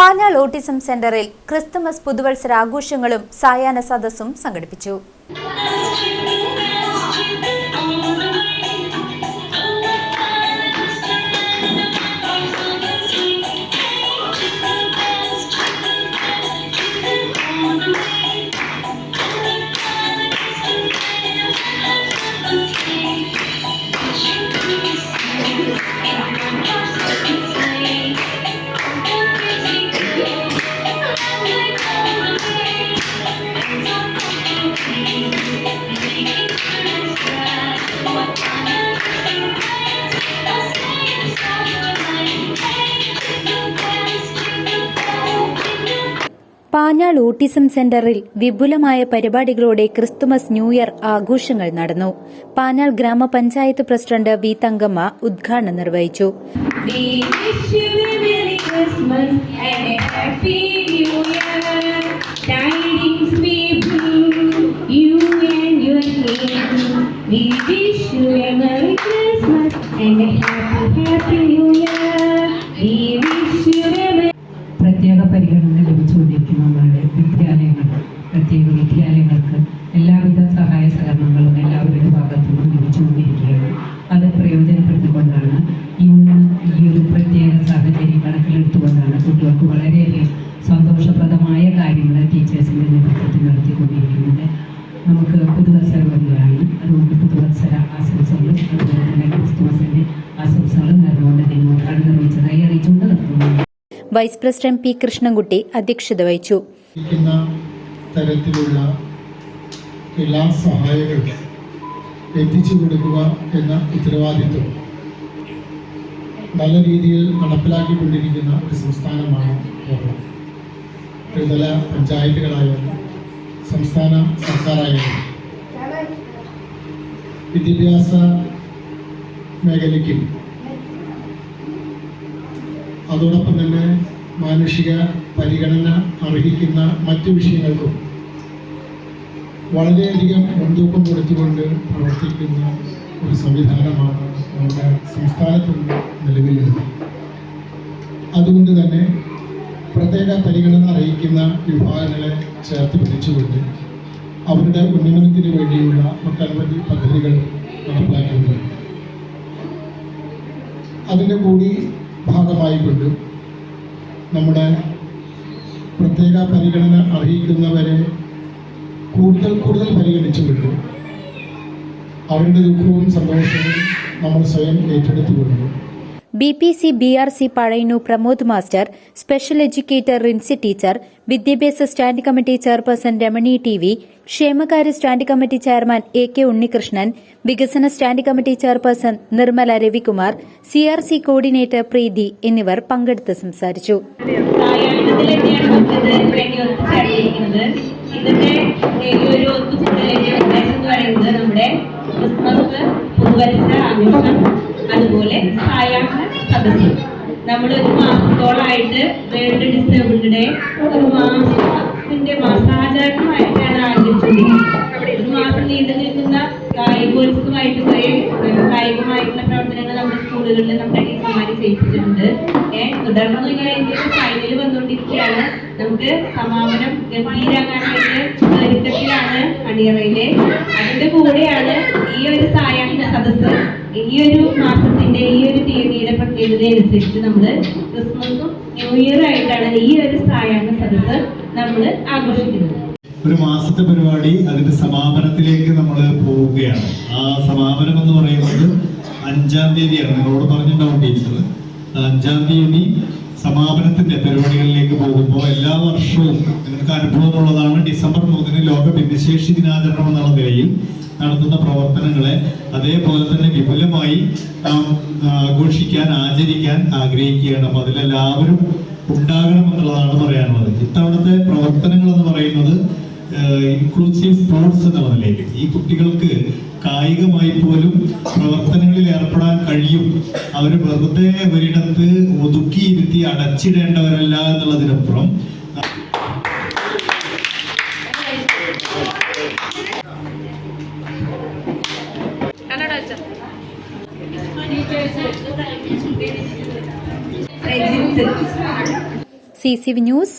Panjal autism സെന്ററിൽ Christmas പുതുവത്സര ആഘോഷങ്ങളും സായാഹ്ന സദസ്സും സംഘടിപ്പിച്ചു. ഓട്ടിസം സെന്ററിൽ വിപുലമായ പരിപാടികളോടെ ക്രിസ്തുമസ് ന്യൂ ഇയർ ആഘോഷങ്ങൾ നടന്നു. പാനാൽ ഗ്രാമപഞ്ചായത്ത് പ്രസിഡന്റ് വി തങ്കമ്മ ഉദ്ഘാടനം നിർവഹിച്ചു. We wish you a Merry Christmas and a Happy New Year. നമുക്ക് പുതുവത്സര വരികയാണ് അതുകൊണ്ട് പുതുവത്സര ആശംസകളും അതുപോലെ തന്നെ ക്രിസ്തുമസിന്റെ ആശംസകളും നേർന്നുകൊണ്ട് നിങ്ങൾ ഉദ്ഘാടനം നിർവഹിച്ചതായി അറിയിച്ചുകൊണ്ട് നിർത്തുന്നു. വൈസ് പ്രസിഡന്റ് പി കൃഷ്ണൻകുട്ടി അധ്യക്ഷത വഹിച്ചു. തരത്തിലുള്ള എല്ലാ സഹായങ്ങളും എത്തിച്ചു കൊടുക്കുക എന്ന ഉത്തരവാദിത്വം നല്ല രീതിയിൽ നടപ്പിലാക്കിക്കൊണ്ടിരിക്കുന്ന ഒരു സംസ്ഥാനമാണ് കേരളം. ത്രിതല പഞ്ചായത്തുകളായാലും സംസ്ഥാന സർക്കാരായിരുന്നു. വിദ്യാഭ്യാസ മേഖലയ്ക്കും അതോടൊപ്പം തന്നെ മാനുഷിക പരിഗണന അർഹിക്കുന്ന മറ്റു വിഷയങ്ങൾക്കും വളരെയധികം മുൻതൂക്കം കൊടുത്തുകൊണ്ട് പ്രവർത്തിക്കുന്ന ഒരു സംവിധാനമാണ് നമ്മുടെ സംസ്ഥാനത്ത് നിലവിലുള്ളത്. അതുകൊണ്ട് തന്നെ പ്രത്യേക പരിഗണന അറിയിക്കുന്ന വിഭാഗങ്ങളെ ചേർത്ത് പിടിച്ചുകൊണ്ട് അവരുടെ ഉന്നമനത്തിന് വേണ്ടിയുള്ള ഒട്ടനവധി പദ്ധതികൾ നടപ്പിലാക്കിയിട്ടുണ്ട്. അതിന്റെ കൂടി ഭാഗമായിക്കൊണ്ട് നമ്മുടെ പ്രത്യേക പരിഗണന അർഹിക്കുന്നവരെ കൂടുതൽ കൂടുതൽ പരിഗണിച്ചുകൊണ്ട് അവരുടെ ദുഃഖവും സന്തോഷവും നമ്മൾ സ്വയം ഏറ്റെടുത്തുകൊണ്ട് B P C B R C പഴയനു Pramod master special educator Rinsi teacher വിദ്യാഭ്യാസ stand committee chairperson Ramani T V ക്ഷേമകാര്യ stand committee chairman A K Unnikrishnan വികസന stand committee chairperson Nirmala Ravikumar C R C coordinator Preethi എന്നിവർ പങ്കെടുത്ത് സംസാരിച്ചു. ഇതിന്റെ സദസ്സ് നമ്മൾ ഒരു മാസത്തോളായിട്ട് വേൾഡ് ഡിസേബിൾഡ് ഡേ ഒരു മാസത്തിന്റെ മാസാചാരണമായിട്ടാണ് ആചരിച്ചുകൊണ്ടിരിക്കുന്നത്. ഒരു മാസം നീണ്ടു നിൽക്കുന്ന കായികോത്സവമായിട്ട് കുറേ കായികമായിട്ടുള്ള പ്രവർത്തനങ്ങൾ നമ്മുടെ സ്കൂളുകളിൽ നമ്മുടെ ടീച്ചർമാർ ചെയ്യിപ്പിച്ചിട്ടുണ്ട്. ഏഹ് തുടർന്ന് ഇങ്ങനെ ഫൈനൽ വന്നുകൊണ്ടിരിക്കുകയാണ്. നമുക്ക് സമാപനം ഗംഭീരാകാനായിട്ട് അണിയറയിലെ അതിന്റെ കൂടെയാണ് ഈ ഒരു സായാഹ്ന സദസ്സ്. ഈ ഒരു മാസത്തിന്റെ ഈ ഒരു തീയതിയുടെ പ്രത്യേകത അനുസരിച്ച് നമ്മൾ ക്രിസ്മസും ന്യൂ ഇയർ ആയിട്ടാണ് ഈ ഒരു സായാഹ്ന സദസ്സ് നമ്മൾ ആഘോഷിക്കുന്നത്. ഒരു മാസത്തെ പരിപാടി അതിന്റെ സമാപനത്തിലേക്ക് നമ്മൾ പോവുകയാണ്. ആ സമാപനം എന്ന് പറയുന്നത് അഞ്ചാം തീയതിയാണ്. നിങ്ങളോട് പറഞ്ഞിട്ടുണ്ടാവും ടീച്ചർ അഞ്ചാം തീയതി സമാപനത്തിന്റെ പരിപാടികളിലേക്ക് പോകുമ്പോൾ എല്ലാ വർഷവും നിങ്ങൾക്ക് അനുഭവമുള്ളതാണ്. ഡിസംബർ മൂന്നിന് ലോക ഭിന്നശേഷി ദിനാചരണം എന്നുള്ള നിലയിൽ നടത്തുന്ന പ്രവർത്തനങ്ങളെ അതേപോലെ തന്നെ വിപുലമായി ആഘോഷിക്കാൻ ആചരിക്കാൻ ആഗ്രഹിക്കുകയാണ്. അപ്പോൾ അതിലെല്ലാവരും ഉണ്ടാകണം എന്നുള്ളതാണ് പറയാനുള്ളത്. ഇത്തവണത്തെ പ്രവർത്തനങ്ങൾ എന്ന് പറയുന്നത് ഇൻക്ലൂസീവ് സ്പോർട്സ് എന്ന നിലയിൽ ഈ കുട്ടികൾക്ക് കായികമായി പോലും പ്രവർത്തനങ്ങളിൽ ഏർപ്പെടാൻ കഴിയും. അവർ വെറുതെ ഒരിടത്ത് ഒതുക്കിയിരുത്തി അടച്ചിടേണ്ടവരല്ല എന്നുള്ളതിനപ്പുറം C C V news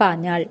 Panjal